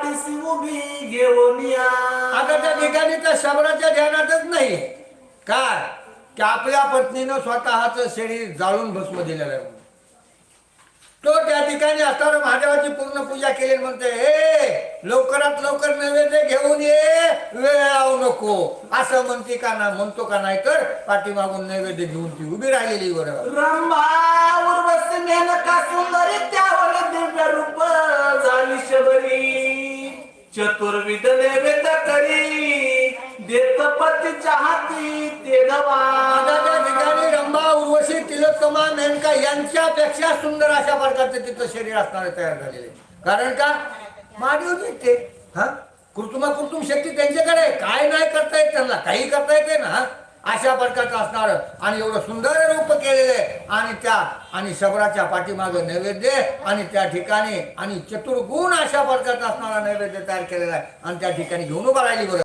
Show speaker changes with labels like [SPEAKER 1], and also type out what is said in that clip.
[SPEAKER 1] पायीसी उभी घेऊन या.
[SPEAKER 2] आता त्या ठिकाणी त्या शबराच्या ध्यानातच नाही काय? की आपल्या पत्नीनं स्वतःच शरीर जाळून भस्म दिलेलं आहे. तो त्या ठिकाणी असताना महादेवाची पूर्ण पूजा केली म्हणते हे लवकरात लवकर नैवेद्य घेऊन ये. वेळ लावू नको. असं म्हणते का ना म्हणतो का नाही तर पाठीमागून नैवेद्य घेऊन ती उभी राहिलेली बरोबर.
[SPEAKER 1] चतुर्विध नैवेद्य करी देत पतीच्या हाती ते
[SPEAKER 2] त्या
[SPEAKER 1] गवा
[SPEAKER 2] ठिकाणी रंभा उर्वशी तिलोत्तमा मेनका यांच्यापेक्षा सुंदर अशा प्रकारचं तिथं शरीर असणारे तयार झालेले. कारण का? महादेव भेटते हा? कुर्तुमा कुर्तुम शक्ती त्यांच्याकडे काय नाही करता येत त्यांना. काही करता येते अशा प्रकारचं असणार. आणि एवढं सुंदर रूप केलेलं आहे. आणि त्या आणि शबराच्या पाठीमागं नैवेद्य आणि त्या ठिकाणी आणि चतुर्गुण अशा प्रकारचा असणारा नैवेद्य तयार केलेला आहे. आणि त्या ठिकाणी घेऊन उभा राहिली बरं.